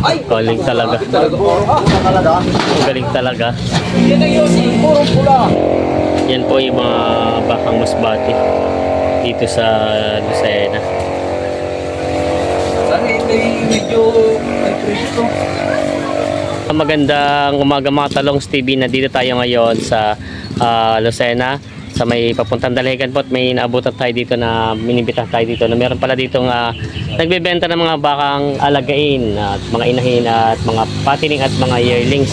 Galing talaga. Galing talaga. Yan puro pula. Yan po yung mga bakang musbati dito sa Lucena. Yung medyo may presyo. Magandang umaga mga talong TV na dito tayo ngayon sa ah, Lucena sa may papuntang Dalahigan po at may naabutan tayo dito na minibitahan tayo dito na meron pala dito nga nagbebenta ng mga bakang alagain at mga inahin at mga patining at mga yearlings.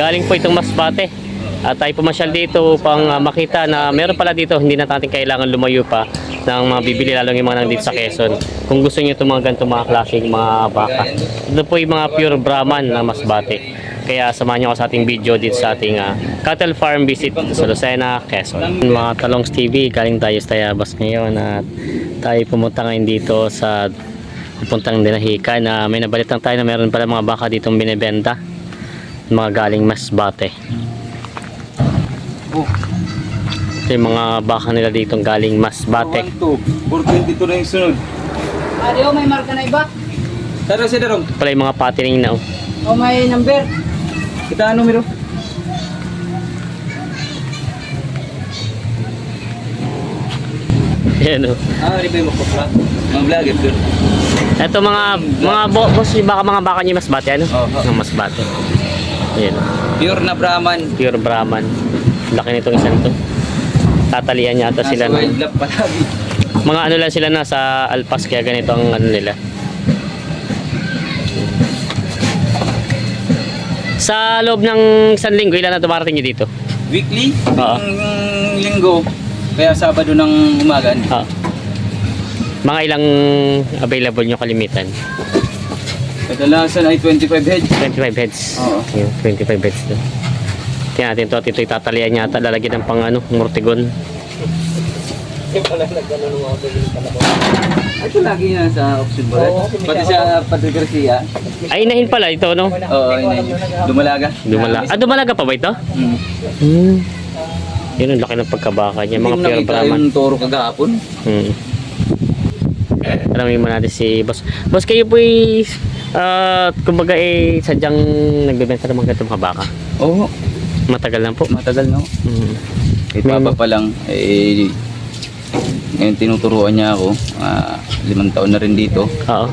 Galing po itong Masbate at tayo pumasyal dito upang ah, makita na meron pala dito hindi na natin kailangan lumayo pa ng mga bibili lalo yung mga nandito sa Quezon. Kung gusto niyo itong mga ganitong mga klaseng mga baka. Ito po yung mga pure Brahman na Masbate kaya samahan niyo ako sa ating video dito sa ating ah, cattle farm visit sa Lucena, Quezon. Mga Talongs TV, galing tayo sa Tayabas ngayon at tayo pumunta ngayon dito sa pupuntang Dinahika na may nabalitan tayo na meron pala mga baka ditong binebenta. Mga galing Masbate. Oh, Ito yung mga baka nila dito galing Masbate. 422 na yung sunod. Adiyo, may marka na iba? Tara siya darong. Pala yung mga patining na oh. O may number? Kita ano numero? Yan oh. Ah, di ba yung makapra? Mga vlogger doon. Ito mga mga bo, boss, baka mga baka niyo Masbate ano? Oo. Ng Masbate. Yan oh. Pure na Brahman. Pure Brahman. Laki nitong isang to. Tatalian niya ata sila Nasa ng wildlife palagi. mga ano lang sila na sa alpas kaya ganito ang ano nila. Sa loob ng isang linggo, ilan na dumarating nyo dito? Weekly, Oo. yung linggo, kaya Sabado ng umaga. Ah. Mga ilang available nyo kalimitan? Kadalasan ay 25 heads. 25 heads. Oo. Yun, 25 heads doon. Tingnan natin to, at ito'y tatalian niya ata, lalagyan ng pang ano, mortigon. Ito lagi yan sa option ba? Pati sa Padre Garcia. Ay, inahin pala ito, no? Oo, yun yun. Dumalaga. Dumala. Ah, dumalaga pa ba ito? Hmm. Hmm. Yun ang laki ng pagkabaka niya, Hindi mga mo pure nakita Brahman. yung toro kagahapon. Hmm. Alamin mo natin si boss. Boss, kayo po ay, ah, kumbaga eh, sadyang nagbebenta ng mga ganitong mga baka. Oo, Matagal lang po. matagal no. Hmm. Kay Papa pa lang, eh, ngayon tinuturuan niya ako. Ah, limang taon na rin dito. Oo.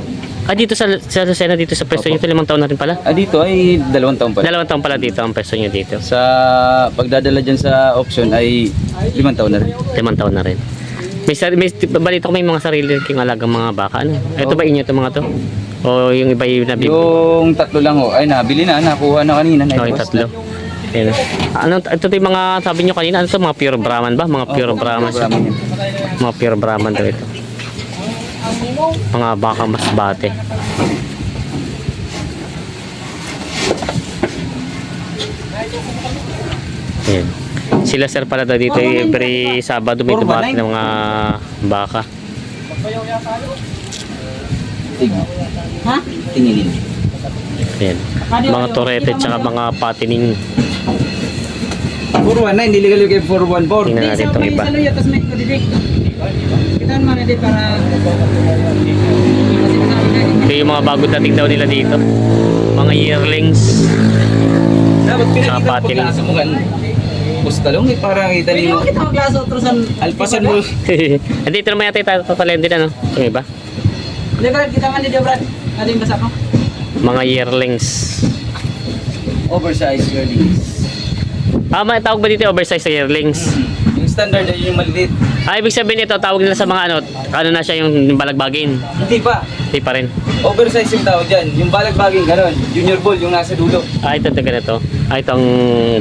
Ah, dito sa, sa Lucena, dito sa pwesto Opo. nyo, limang taon na rin pala? Ah, dito ay dalawang taon pa. Dalawang taon pala dito ang pwesto nyo dito. Sa pagdadala dyan sa option ay limang taon na rin. Limang taon na rin. May, sar- may balita ko may mga sarili king alagang mga baka. Ano? Ito ba inyo itong mga to? O yung iba yung nabibili? Yung tatlo lang ho, ay nabili na, nakuha na kanina. Oh, yung tatlo. na. Ayan. Ano, ito yung mga sabi nyo kanina, ano to? Mga pure Brahman ba? Mga pure Opo, Brahman. pure Brahman. Mga pure Brahman daw ito. Mga baka mas bate. Ayan. Sila sir pala daw dito every Sabado may dumati ng mga baka. Ha? Tinginin. Ayan. Mga torete tsaka mga patining. Puro one na, hindi legal yung kay 414. Tingnan natin itong iba. Sa luya, tapos may kudidik. Kitaan mo na din para... Ito yung mga bago dating daw nila dito. Mga yearlings. Dapat pinakita ko sa mukan. Pustalong eh, parang itali mo. Kita ang klaso, trusan. Alpasan mo. Hindi, ito naman yata yung tatalayan din ano. Yung iba. Hindi kita man din, Brad. Ano yung basa ko? Mga yearlings. Oversized earnings. Ah, may tawag ba dito oversized na yearlings? Yung standard ay yung maliit. Ah, ibig sabihin ito, tawag nila sa mga ano, ano na siya yung balagbagin. Hindi pa. Hindi pa rin. Oversized yung tawag dyan. Yung balagbaging ganon. Junior ball yung nasa dulo. Ah, ito ito ganito. Ah, itong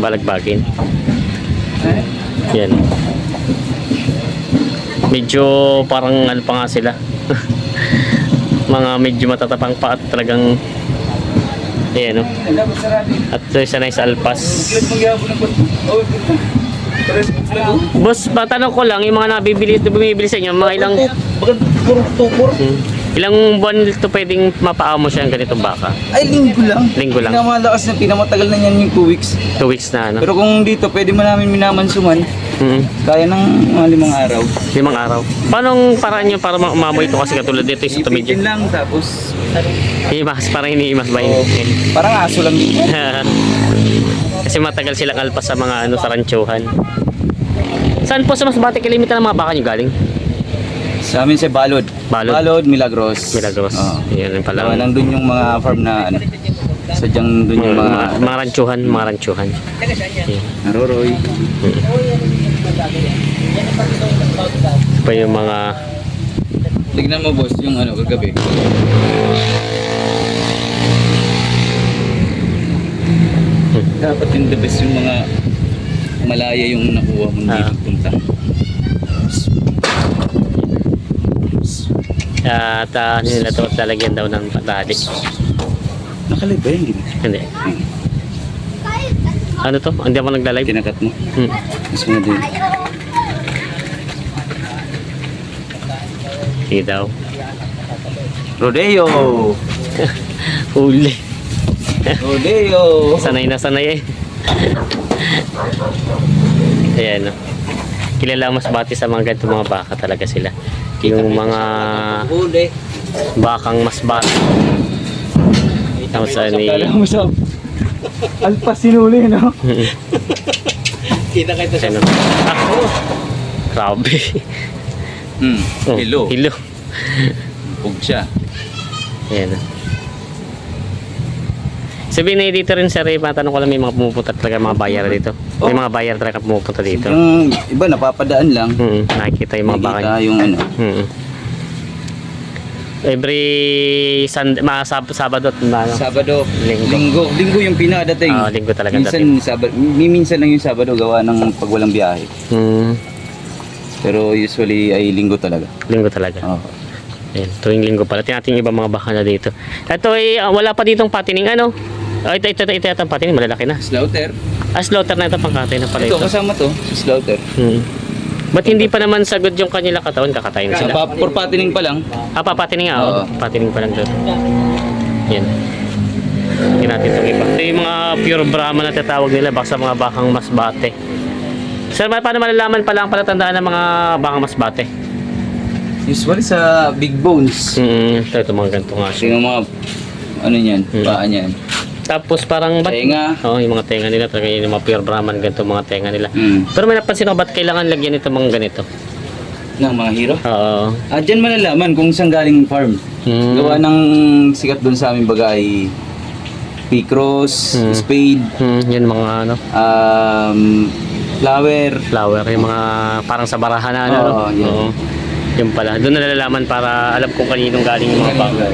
balagbagin. Eh? Yan. Medyo parang ano pa nga sila. mga medyo matatapang pa at talagang Ayan, sarado. At ito isa na sa alpas. Boss, patanong ko lang, yung mga nabibili, bumibili sa inyo, mga ilang... Bakit puro tukor? Hmm. Ilang buwan ito pwedeng mapaamo siya ng ganitong baka? Ay, linggo lang. Linggo lang. Pinamalakas na, pinamatagal na yan yung 2 weeks. Two weeks na ano? Pero kung dito, pwede mo namin minamansuman. Mm, Kaya ng mga limang araw. limang araw. Paano paraan nyo para ma- umamoy ito kasi katulad dito yung sa Ipitin tumidyo? lang, tapos Himas, parang iniimas ba Oo. parang aso lang kasi matagal silang alpas sa mga ano sa ranchuhan. Saan po sa mas bati kilimitan ng mga baka nyo galing? Sa amin sa Balod. Balod? Milagros. Milagros. Oo. Yan yung pala. Pala. nandun yung mga farm na ano. Sadyang dun yung mga, mga mga ranchuhan, mga ranchuhan. Yan. naroroy. Ito pa yung mga Tignan mo boss yung ano kagabi. Dapat yung the best yung mga malaya yung nakuha mo Ah. dito punta. At uh, nila ito lalagyan daw ng tali. Nakalive ba yun? Hindi. Ano to? Hindi ako nagla-live. Tinakat mo. Hmm. Mas mo din. Hindi daw. Rodeo! Huli. Rodeo! Sanay na sanay eh. Ayan no. Kilala mas bati sa mga ganito mga baka talaga sila. Yung mga bakang mas bati. Tapos ano sa alpas sinuli, no? Kita kayo sa Ano? Ah, grabe. Hmm. Oh, Hello. Hello. Pug siya. Ayan. Sabihin na dito rin sir, eh, matanong ko lang may mga pumupunta talaga mga bayar dito. May Oh. mga bayar talaga pumupunta dito. Yung iba napapadaan lang. Hmm, nakikita yung mga baka. Nakikita yung ano. Hmm. Every Sunday, mga sab Sabado at ano, Sabado, Linggo. linggo. Linggo, yung pinakadating. Ah, linggo talaga minsan, Sabado, minsan lang yung Sabado gawa ng pag walang biyahe. hmm, Pero usually ay linggo talaga. linggo talaga. Oh. Ayan, tuwing linggo pala. Tingnan natin yung ibang mga baka na dito. Ito ay ah, wala pa ditong patining ano. Oh, ito, ito, ito, ito, yata ang patining, malalaki na. Slaughter. Ah, slaughter na ito, pangkatay na pala Ito, ito. kasama to, slaughter. Hmm. Ba't hindi pa naman sagod yung kanila katawan, kakatayin sila? pa, for patining pa lang. Ah, papatining nga, oh. Oo. Patining pa lang doon. Yan. Tingnan natin itong iba. Ito yung mga pure Brahma na tatawag nila, baka sa mga bakang masbate. Sir, ma- paano malalaman pala ang palatandaan ng mga bakang masbate? Usually sa big bones. Hmm, ito, ito mga ganito nga siya. Yung mga, ano niyan, Hmm. paa niyan. Tapos parang... ba't- Tenga. Oo, yung mga tenga nila, talaga yung mga pure Brahman, ganito mga tenga nila. Hmm. Pero may napansin ako, ba't kailangan lagyan ito mga ganito? Ng mga hero. Oo. Ah, dyan malalaman kung saan galing farm. Hmm. Gawa ng sikat doon sa aming baga ay Picross, Hmm. Spade, Hmm, yun mga ano, um, Flower. flower, yung mga parang sa barahan na ano. Oo, no? yun. Oo. Yun pala. Doon nalalaman para alam kung kaninong galing yung mga baka.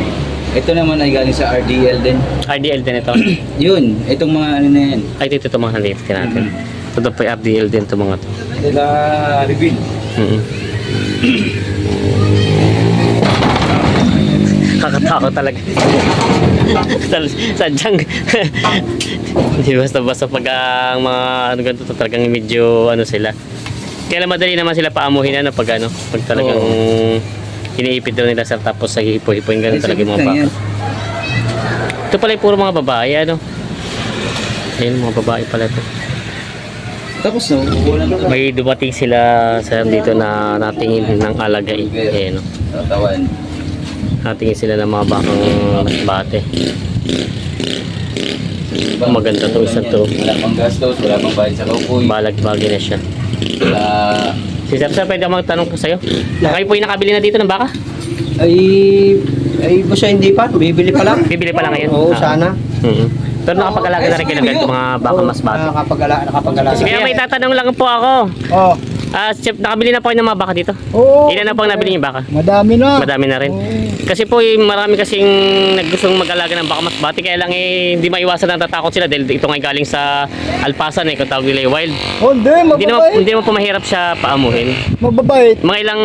Ito naman ay galing sa RDL din. RDL din ito. Yun, itong mga ano na yan. Ay, ito, ito mga nandito natin. Mm-hmm. Ito pa RDL din ito mga to. Sila reveal. Mm Kakatakot talaga. Tal- Sadyang hindi basta-basta pag ang mga ano ganito talagang medyo ano sila. Kaya madali naman sila paamuhin ano pag ano, pag talagang iniipit daw nila sir tapos sa hipo-hipo yung ganun talaga yung mga baka. Ito pala puro mga babae ano. Ayun mga babae pala ito. Tapos no. May dumating sila sir dito na natingin ng alagay. Ayun. no. Natingin sila ng mga bakang bate. Maganda to, isa to. Wala pang gastos, wala pang bayad sa kaupoy. Balag-bagi na siya. Wala... Si Sir, sir, pwede ako magtanong ko sa'yo? Kayo po yung nakabili na dito ng baka? Ay, ay, basta hindi pa. Bibili pa lang. Bibili pa lang ngayon? Oo, Ah. sana. Mhm. Pero nakapag-alaga na rin kayo ng mga baka mas bata. Nakapagala, nakapagala. Kaya may tatanong lang po ako. Oh. Ah, chef, nakabili na po kayo ng mga baka dito? Oo. Ilan na po ang nabili yung baka? Madami na. Madami na rin. Kasi po eh, marami kasing naggustong mag-alaga ng baka mas bati kaya lang eh hindi maiwasan na tatakot sila dahil ito nga galing sa alpasan eh kung tawag nila yung wild. Oh, hindi. Hindi naman, Mababait. hindi naman po mahirap siya paamuhin. Mababait. Mga ilang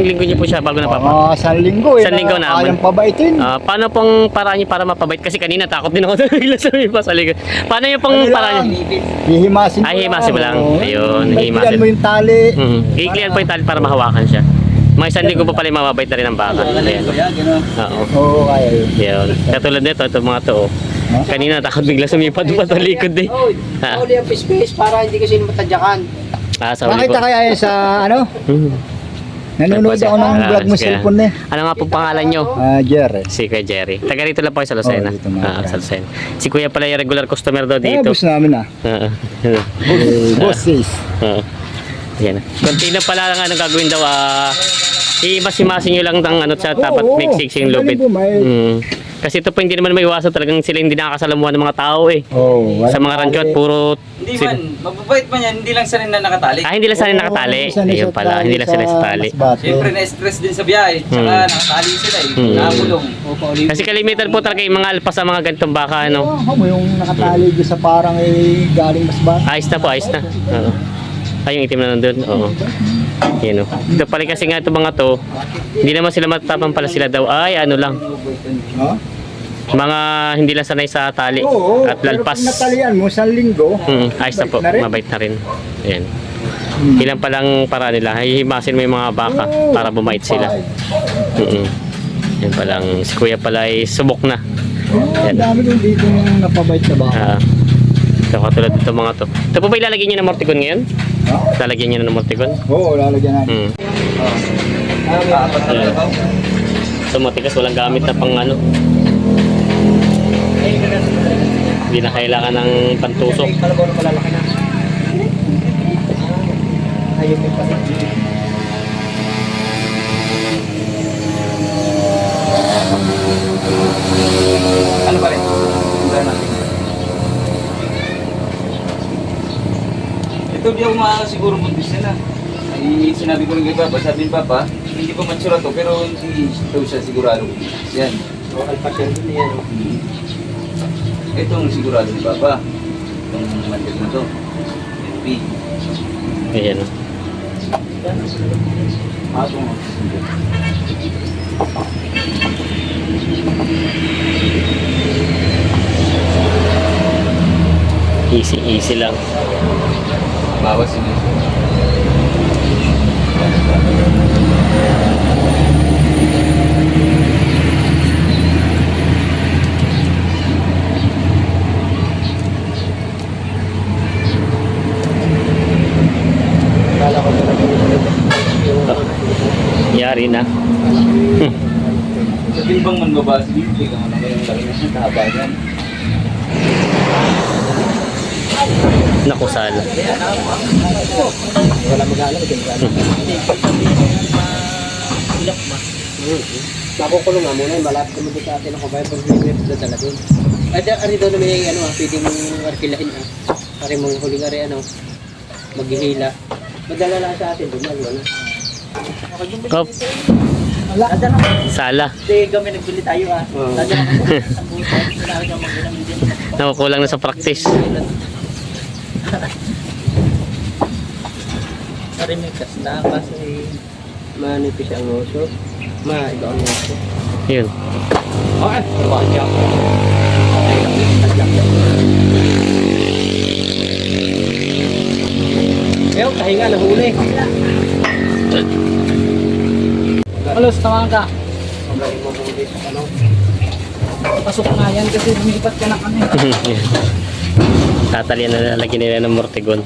linggo niyo po siya bago napapa. Ah, isang linggo eh. Isang linggo na. Kayang pabaitin. Ah, paano pong paraan niyo para mapabait? Kasi kanina takot din ako bigla sa may pasalig. Paano niyo pong paraan lang, niyo? Hihimasin mo Ay, hihimasin mo lang. Oo. Ayun, hihimasin. mo yung tali. Mhm. I-clear po yung tali para mahawakan siya. Mga isang linggo pa pala yung mababait na rin ang baka. Ayan. Oo. Oo, kaya yun. Yun. Katulad nito, ito mga to. oh. Kanina takot bigla sumipad pa sa likod eh. Ha? Uli ang space para hindi kasi matadyakan. Ah, sa huli Nakita po. kaya sa ano? Hmm. Nanonood ako ng Ah, vlog mo sige. cellphone eh. Ano nga po pangalan nyo? Ah, Jerry. Si Kuya Jerry. Taga rito lang po kayo sa Lucena. Oh, dito mga Ah, sa. Lucena. Si Kuya pala yung regular customer daw Eh, dito. boss namin ah. Ah, Eh, boss sis. Oo. Yan. Kunti na pala ang ano gagawin daw ah i-masimasin nyo lang ng ano sa tapat make yung magaling lupit. may- Mm. Kasi ito po hindi naman may iwasan talagang sila hindi nakakasalamuhan ng mga tao eh. Oh, Sa mga rancho at puro Hindi man, mababait man yan, hindi lang sanay na nakatali. Ah, hindi lang sila nakatali. Ayun pala, hindi lang sila sa tali. Siyempre, na-stress din sa biyahe. Tsaka Hmm. nakatali sila eh. Hmm. Nakakulong. Kasi kalimitan po talaga yung mga alpas sa mga ganitong baka ano. Oo, mo yung nakatali doon sa parang eh, galing mas ba? Ayos na po, ayos na. Oo. Ay, yung itim na nandun. Oo. Yan o. Ito pala kasi nga ito mga to, hindi naman sila matatapang pala sila daw. Ay, ano lang. Mga hindi lang sanay sa tali Oo, at pero lalpas. pag natalian mo sa linggo, Mm, ayos na po. Mabait na rin. Mabait na rin. Ayan. Hmm. Ilan pa lang para nila. Hihimasin mo yung mga baka Oo. para bumait sila. Mm Yan pa lang. Si kuya pala ay subok na. Oo, Yan. dami din dito yung napabait na baka. Ah. Katulad dito mga to. Ito po ba ilalagay nyo ng morticon ngayon? Ha? Lalagyan nyo na ng morticon? Oo, lalagyan natin. Mm. Apat na Ayan. lang. So matikas walang gamit na pang ano. Hindi na kailangan ng pantusok. Na na. Ayun yung pala. Ito di ako siguro buntis nila. Ay, sinabi ko rin kay Papa, sabi ni Papa, hindi pa matsura to, pero hindi daw siya sigurado yan. Alpasyan din yan. Itong sigurado ni Papa. Itong mantis na to. NP. Ayan. Ato mo. Easy, easy lang. Bawas yun. Oh. Yari na. Sa timbang man babas, hindi ka man yung laki na taba yan. Naku sala. Wala mag-aalam. Makukulong nga muna, malapit doon sa atin ako kaya pag may web doon talaga. Ay, ari doon na may ano pwede mong arkilahin ah. Ari mong huling ari ano, maghihila. Madala lang sa atin, lang wala. Kop, sala. Hindi, kami nagbili tayo ah. Nakukulang na sa practice. Ari may kasna kasi manipis ang oso. Ma, ikaw ang oso. Yun. Okay, bakit ako? Ew, kahinga na huli. Alos, tawag ka. Ano. Pasok nga yan kasi lumipat ka na kami. Tatalian na lalagyan nila ng mortigon.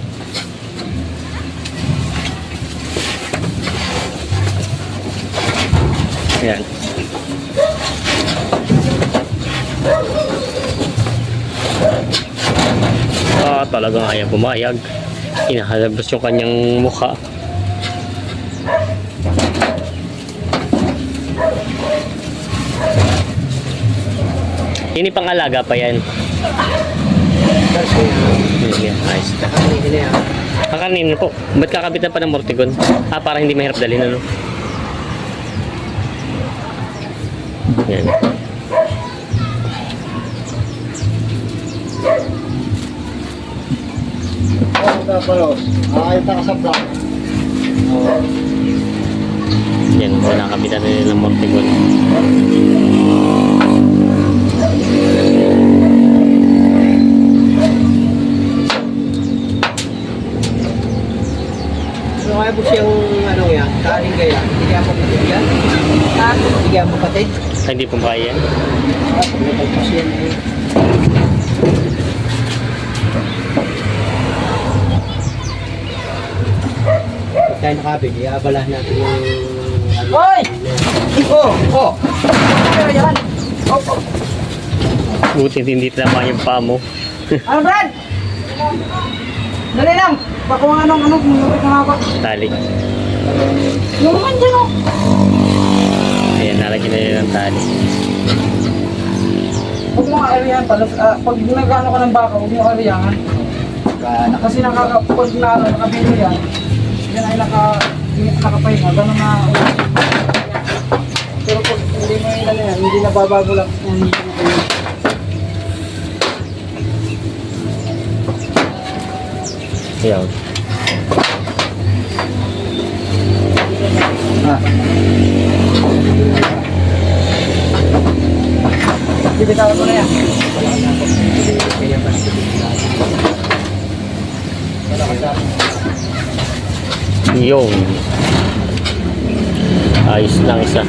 Yan. Ah, talagang ayaw pumayag. Inahalabas yung kanyang mukha. Ini pang alaga pa yan. Ayos na. Ang kanina po, ba't kakabitan pa ng mortigon? Ah, para hindi mahirap dalhin, ano? Yan. Nakakita ka sa vlog. Yan, wala kabitan na ng mortigon. Kaya po siyang ano yan, taling kaya, hindi kaya po bibigyan. Hindi kaya po patid. Ay, hindi po kaya. Eh. Pag tayo nakabig, iabala natin yung... Ano, Hoy! Oh! Oh! Pero yan! Buti hindi tama yung paa mo. Ano, Brad? Dali lang! Baka kung anong ano, kung lupit na ako. Tali. Naman dyan, oh! Ayan, nalagyan na yun ng tali. Huwag mo ka-areahan pala. ah, pag nagano ka ng baka, huwag mo ka-areahan. Kana. Kasi nakaka, pag na, ano, nakabilo yan, yan ay naka, nakapahinga. Ganun na. Pero pag hindi mo yung ano yan, hindi nababago lang. Hindi Ayan. Bibitawan mo na yan. Yung. Ayos lang isa.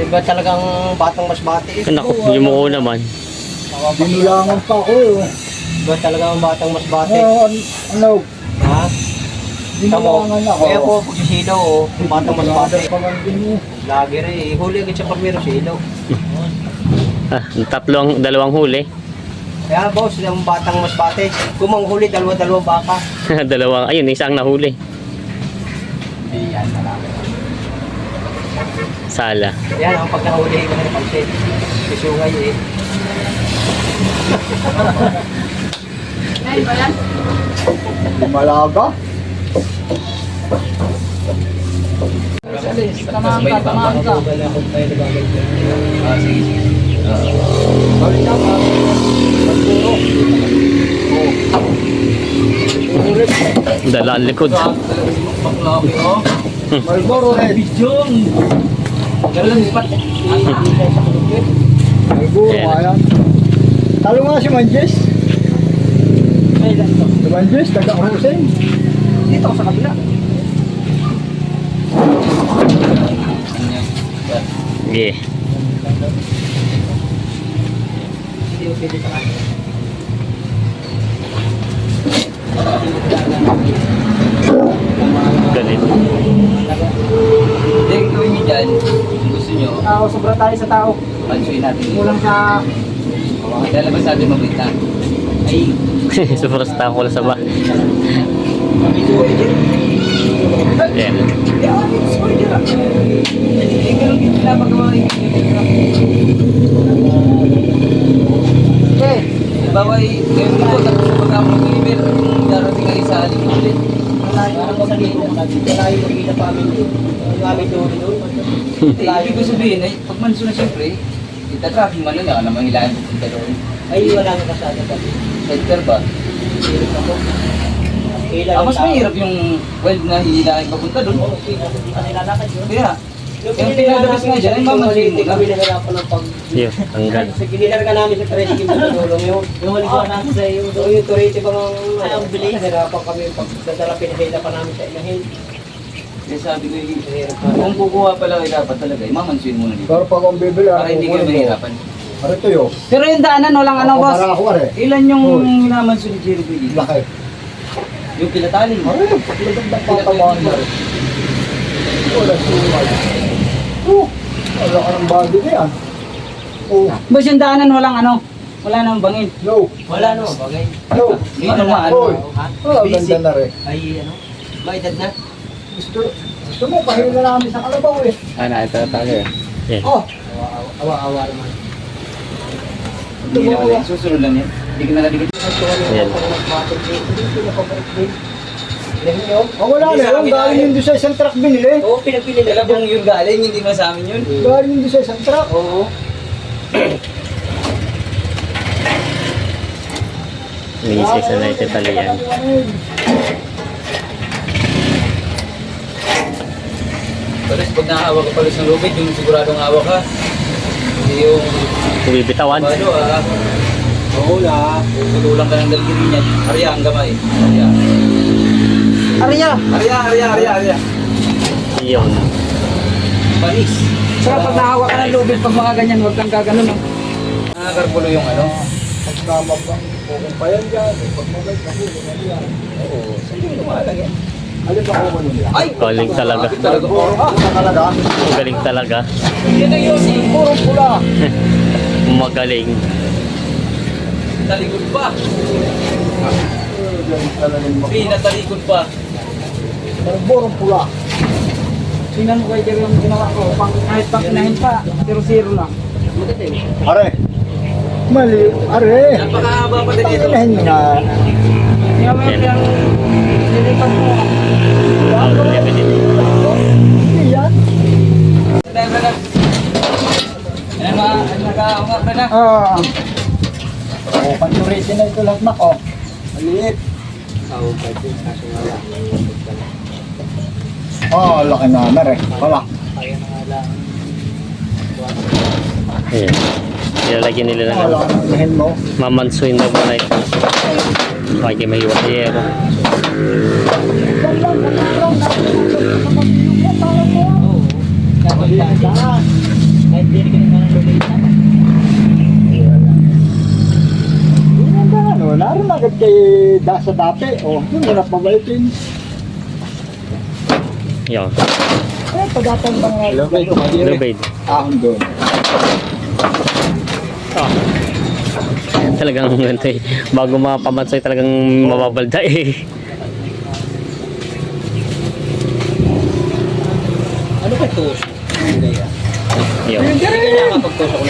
Okay tayo. eh. Ba talagang batang mas bati eh. Naku, yumuko naman. Binulangan pa ako eh. Ba talagang batang mas bati. Ano, ano, Ha? Binulangan ako. Kaya po pagsisilaw oh, batang mas bati. Mo. Lagi rin eh. Huli agad siya pag meron silaw. Ah, tatlong, dalawang huli. Kaya boss, yung batang mas bati. Kung manghuli, dalawa-dalawa baka. dalawang, ayun, isang nahuli. Hindi yan talaga. Sala. Yan ang pag nahuli ko na pansin. Susungay eh. Malaga. Ka, ka. Wala akong tayo nabagay ko. Ah, sige, sige. Balik na pa. Pagpuro. Dala ang likod. Oh. Marlboro Red. Bijong! Ganun lang, ispat. Marlboro Yan. nga yan. Talo nga si Manjes. Si Manjes, taga Hussein. Dito ako sa kabila. Yeah. Hindi ko. Hindi, gawin nyo dyan. Kung gusto nyo, Tao, sobra tayo sa tao. pansuin natin. Kulang sa... Lalabas natin mabita. Ay, Sobrang tako lang sa ba. Yan. Hindi ako dito sa corridor. Hindi ka lang pinapagawa yung Eh, halimbawa, eh, gawin mo po, tapos pag ako mag-deliver, darating kayo sa aling ulit. Parang magkita, wala yung magkita pa amin doon. Yung amin doon doon. Ibig ko sabihin, ay, pag manso na siyempre, itatracking man lang, ka naman hilahin pupunta doon. Ay, wala nang kasada pa. Center ba? Hirap ako. Ah, mas mahirap yung wild na hihilahin papunta doon. Oo, hindi ka nilalakad yun. Kaya, Yung Yung pinalabas nga dyan, ay mamansin mo kami nahirapan ng pag... Yun, tanggal. Sa ginilarga namin sa tricycle sa tulong yung... Yung halikuan natin sa yung... Yung yung turete ang... Ay, ang bilis. Nahirapan kami pag dadala pinahila pa namin sa inahin. kaya sabi ko, eh, Nahirap kung kukuha pala kayo dapat talaga, eh, mamansin muna dito. Pero pag ang bibili, Para hindi kayo mahirapan. Ano ito yun? pero yung daanan, walang ano, boss. Para ako are. Ilan yung minamansin ni Jerry Pili? Laki. Yung pilataling. Ano yun? Pinagandang patamaan na rin. Wala sumay. Oh, wala ka ng body na yan. Oh, Boss, yung daanan, walang ano. Wala nang bangin. no. Wala no, bagay. No. Yun ang maan. Oy. Ha? Oh, ang ganda na rin. Ay, ano? Maedad na? Gusto, gusto mo, pahinga namin sa kalabaw eh. Ano, ito tayo. Yan. Oh, Awa-awa naman. Hindi na ulit. Susunod lang yan. Hindi ka nakadikit. Yan. oh wala na yun. Galing yun doon sa isang truck binili. Oo, pinagpili nila. Talabong yung galing, hindi na sa amin yun. Galing yun doon sa isang truck. Oo. Misis na ito tali yan. Tapos pag nakahawak ka palos ng lubid, yung siguradong hawak ka. Hindi yung Bibitawan. ano ah. Oo na. Tululang ka ng dalgiri niya. Arya ang gamay. Arya. Arya! Arya, arya, arya, arya. Yun. Panis. Saka pag nahawa ka ng lubid pag mga ganyan, huwag kang gaganon. No? Nakakarpulo yung ano. Pagkama pa. Kung pa yan dyan. Pag mabait ako, ano yan. Oo. Lumalang yan. Alin ba ako nila? Ay! Galing talaga. Ah, ito talaga. Galing talaga. Yan ang yosi. Puro pula. Magaling. Talikod pa. Eh, yung mga- Pinatalikod pa. Puro pula. Tingnan mo kay Jerry yung ginawa ko. Pang, kahit pang inahin pa, zero-zero lang. Are. Mali. Are. Napakahaba pa din ito. Panginahin nga. Tingnan mo yung yung nilipat mo. Oh. Hindi yan. Na? Ano ba? Nakaungat na? Ah. Oh, panturiti na ito lahat na ko. Maliit. Oo, pwede. Kaso nga lang. Oh, laki na na rin. Wala. Kaya na nga lang. Ayan. Nilalagyan nila na Wala ng lihin mo. mamansuin daw ba na ito. Okay, may iwas yero. Oo. Dapat lang. Kahit di rin ka naman ng lubid na. Yan ba ano? Naroon agad kay Dasa dati. Oh, yun mo na Yun. Eh, padatang bang nga. Lubid. Lubid. Ahon doon. Oh. Talagang ganito eh. Bago mapamansoy talagang mababalda eh. Ano ba ito? Yun. Hindi ka nakakapagtusok ng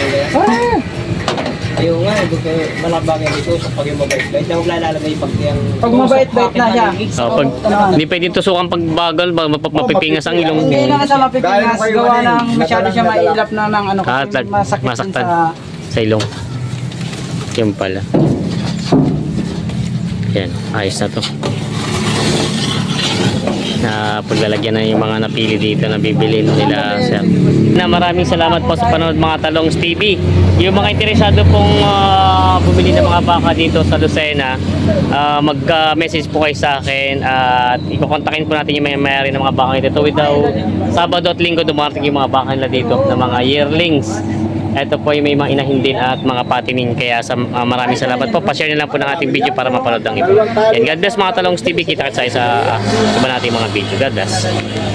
gaya. Ah! Ayaw nga, hindi ko malabang yung itusok pag yung mabait-bait. Hindi ako lalagay pag yung... Pag mabait-bait na siya. Oh, pag hindi pwedeng tusukan pag bagal, ba map- mapipingas ang ilong. Hindi na sa kayo gawa ng masyado siya mailap na ng ano Ah, masakit masaktan. sa... Sa ilong. Yun pala. Yan, ayos na to. Na paglalagyan na yung mga napili dito na bibili nila sir. Na maraming salamat po sa panonood mga Talongs TV. Yung mga interesado pong ah, bumili ng mga baka dito sa Lucena, ah, mag-message po kayo sa akin at ikokontakin po natin yung may mayari ng mga baka dito. Without Sabado at Linggo dumarating yung mga baka nila dito na mga yearlings. Ito po yung may mga inahin din at mga patining. Kaya sa, ah, maraming salamat po. Pa-share na lang po ng ating video para mapanood ang iba. Yan, God bless mga Talongs TV. Kita sa, sa iba nating mga video. God bless.